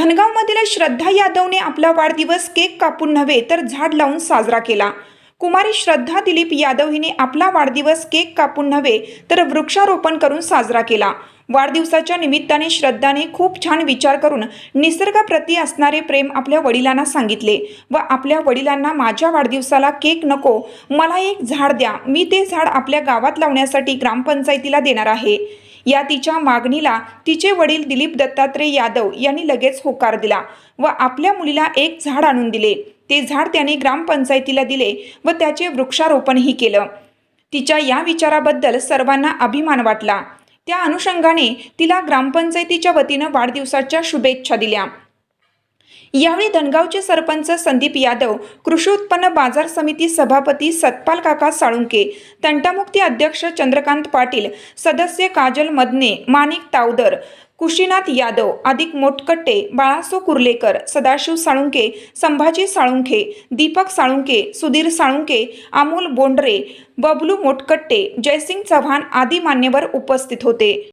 धनगावमधील श्रद्धा यादवने आपला वाढदिवस केक कापून नव्हे तर झाड लावून साजरा केला. कुमारी श्रद्धा दिलीप यादव हिने आपला वाढदिवस केक कापून नव्हे तर वृक्षारोपण करून साजरा केला. वाढदिवसाच्या निमित्ताने श्रद्धाने खूप छान विचार करून निसर्गाप्रती असणारे प्रेम आपल्या वडिलांना सांगितले व आपल्या वडिलांना माझ्या वाढदिवसाला केक नको मला एक झाड द्या मी ते झाड आपल्या गावात लावण्यासाठी ग्रामपंचायतीला देणार आहे. या तिच्या मागणीला तिचे वडील दिलीप दत्तात्रय यादव यांनी लगेच होकार दिला व आपल्या मुलीला एक झाड आणून दिले. ते झाड त्याने ग्रामपंचायतीला दिले व त्याचे वृक्षारोपणही केलं. तिच्या या विचाराबद्दल सर्वांना अभिमान वाटला. त्या अनुषंगाने तिला ग्रामपंचायतीच्या वतीनं वाढदिवसाच्या शुभेच्छा दिल्या. यावेळी धनगावचे सरपंच संदीप यादव कृषी उत्पन्न बाजार समिती सभापती सतपाल काका साळुंके तंटामुक्ती अध्यक्ष चंद्रकांत पाटील सदस्य काजल मदने माणिक तावदर कुशीनाथ यादव अधिक मोटकट्टे बाळासो कुर्लेकर सदाशिव साळुंके संभाजी साळुंखे दीपक साळुंके सुधीर साळुंके अमोल बोंडरे बबलू मोटकट्टे जयसिंग चव्हाण आदी मान्यवर उपस्थित होते.